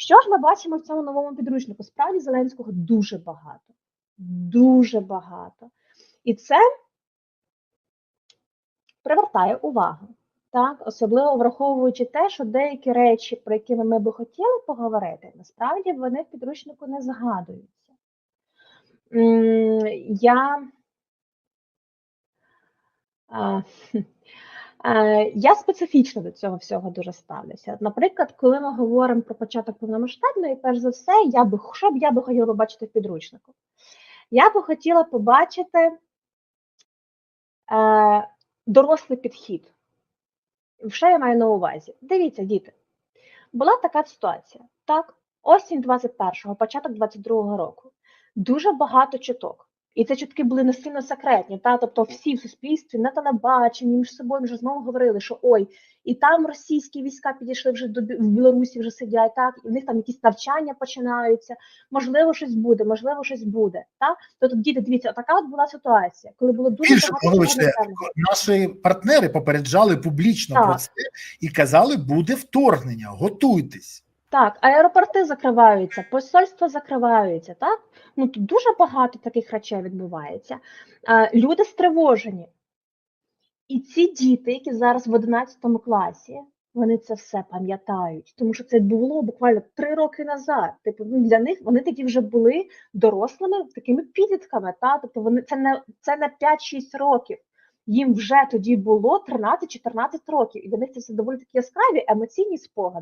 Що ж ми бачимо в цьому новому підручнику? Справді Зеленського дуже багато. Дуже багато. І це привертає увагу. Так, особливо враховуючи те, що деякі речі, про які ми би хотіли поговорити, насправді вони в підручнику не згадуються. Я, я специфічно до цього всього дуже ставлюся. Наприклад, коли ми говоримо про початок повномасштабної, перш за все, я би що б я би хотіла побачити в підручнику? Я би хотіла побачити е, дорослий підхід. Що я маю на увазі? Дивіться, діти, була така ситуація. Так, осінь 21-го, початок 22-го року. Дуже багато чуток. І ці чутки були не сильно секретні. Та? Тобто всі в суспільстві на телебаченні між собою вже знову говорили, що ой, і там російські війська підійшли вже до в Білорусі, вже сидять, так, і в них там якісь навчання починаються. Можливо, щось буде, можливо, щось буде. Так? Тобто, діти, дивіться, така от була ситуація, коли було дуже Більше багато наші партнери попереджали публічно Так. про це і казали, буде вторгнення, готуйтесь. Так, аеропорти закриваються, посольства закриваються, так? Ну тут дуже багато таких речей відбувається. Люди стривожені. І ці діти, які зараз в 11 класі, вони це все пам'ятають, тому що це було буквально три роки назад. Типу, ну, для них вони тоді вже були дорослими такими підлітками. Та? Тобто вони це не це не 5-6 років. Їм вже тоді було 13-14 років, і для них це все доволі такі яскраві емоційні спогади.